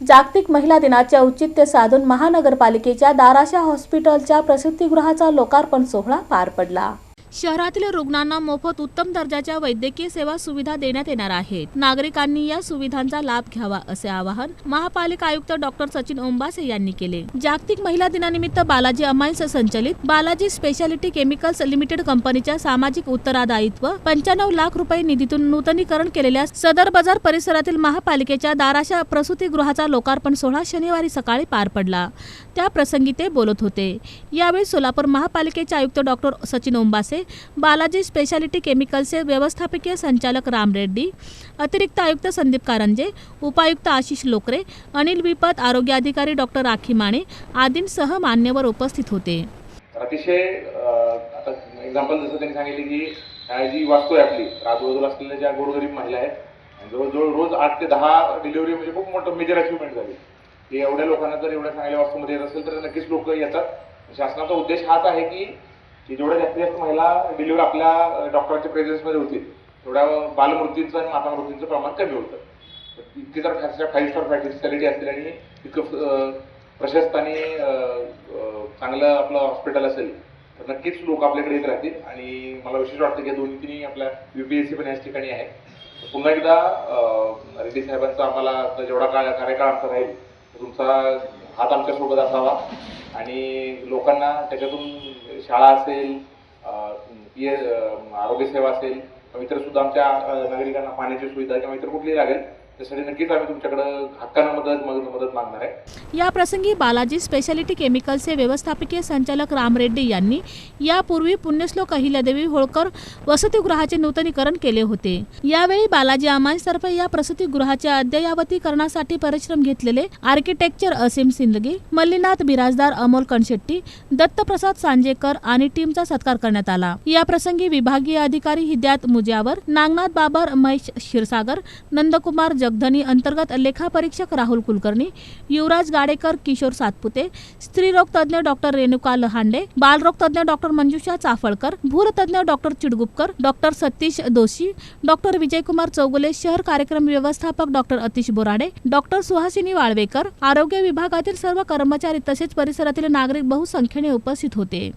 जागतिक महिला दिनाचे औचित्य साधून महानगरपालिकेच्या दाराशा हॉस्पिटलच्या प्रसिद्धीगृहाचा लोकार्पण सोहळा पार पडला. शहरातील रुग्णांना मोफत उत्तम दर्जाच्या वैद्यकीय सेवा सुविधा देण्यात येणार आहेत. नागरिकांनी या सुविधांचा लाभ घ्यावा असे आवाहन महापालिका आयुक्त डॉक्टर सचिन ओंबासे यांनी केले. जागतिक महिला दिनानिमित्त बालाजी अमाइन्स संचलित बालाजी स्पेशालिटी केमिकल्स लिमिटेड कंपनीच्या सामाजिक उत्तरादायित्व पंच्याण्णव लाख रुपये निधीतून नूतनीकरण केलेल्या सदर बाजार परिसरातील महापालिकेच्या दाराशा प्रसूतीगृहाचा लोकार्पण सोहळा शनिवारी सकाळी पार पडला. त्या प्रसंगी ते बोलत होते. यावेळी सोलापूर महापालिकेचे आयुक्त डॉक्टर सचिन ओंबासे बालाजी स्पेशालिटी केमिकल्सचे व्यवस्थापकीय संचालक राम रेड्डी अतिरिक्त आयुक्त संदीप कारंजे उपायुक्त आशिष लोकरे अनिल विपत आरोग्य अधिकारी डॉक्टर राखी माने आदींसह मान्यवर उपस्थित होते. अतिशय आता एक्झाम्पल जसं त्यांनी सांगितले की जी वास्तू आहे आपली आजूबाजूला असलेल्या ज्या गोरगरीब महिला आहेत जवळजवळ रोज आठ ते दहा डिलिव्हरी म्हणजे खूप मोठं मेजर अचिव्हमेंट झाली. की एवढ्या लोकांना जर एवढ्या चांगल्या वास्तूमध्ये येत असेल तर नक्कीच लोक येतात. शासनाचा उद्देश हाच आहे की की जेवढ्या जास्तीत जास्त महिला डिलिव्हर आपल्या डॉक्टरांच्या प्रेझेन्समध्ये होतील तेवढ्या बालमृत्यूंचं आणि मातामृत्यूंचं प्रमाण कमी होतं. इतकी जर फाईव्ह स्टार फॅसिलिटी असतील आणि इतकं प्रशस्त आणि चांगलं आपलं हॉस्पिटल असेल तर नक्कीच लोक आपल्याकडे येत राहतील. आणि मला विशेष वाटतं की दोन्ही तिन्ही आपल्या यू पी एस सी पण याच ठिकाणी आहे. पुन्हा एकदा रेड्डी साहेबांचा आम्हाला जेवढा काळ कार्यकाळ आमचा राहील तुमचा हात आमच्यासोबत असावा. आणि लोकांना त्याच्यातून शाळा असेल पी एस असेल इतर सुद्धा आमच्या नागरिकांना पाण्याची सुविधा किंवा इतर कुठलीही लागेल त्यासाठी नक्कीच आम्ही तुमच्याकडं हक्कानं मदत मदत मदत मागणार आहे. या प्रसंगी बालाजी स्पेशालिटी केमिकल्सचे व्यवस्थापकीय संचालक राम रेड्डी यांनी यापूर्वी पुण्यश्लोक अहिल्यादेवी होळकर वसतिगृहाचे नूतनीकरण केले होते. यावेळी बालाजी अमान्सतर्फे या प्रसतिगृहाच्या अद्ययावतीकरणासाठी परिश्रम घेतलेले आर्किटेक्चर असीम सिंदगी मल्लीनाथ बिराजदार अमोल कणशेट्टी दत्तप्रसाद सांजेकर आणि टीमचा सत्कार करण्यात आला. या प्रसंगी विभागीय अधिकारी हिद्यात मुजावर नागनाथ बाबर महेश क्षीरसागर नंदकुमार जगधनी अंतर्गत लेखापरीक्षक राहुल कुलकर्णी युवराज गाडेकर किशोर सातपुते स्त्रीरोग तज्ज्ञ डॉक्टर रेणुका लहांडे बालरोग तज्ज्ञ doctor Manjusha Chaphalkar भूरतज्ञ doctor Chidgupkar doctor Satish Doshi doctor Vijaykumar Chougule शहर कार्यक्रम व्यवस्थापक डॉक्टर अतिश बोराडे डॉक्टर सुहासिनी वाळवेकर आरोग्य विभागातील सर्व कर्मचारी तसेच परिसरातील नागरिक बहुसंख्येने उपस्थित होते.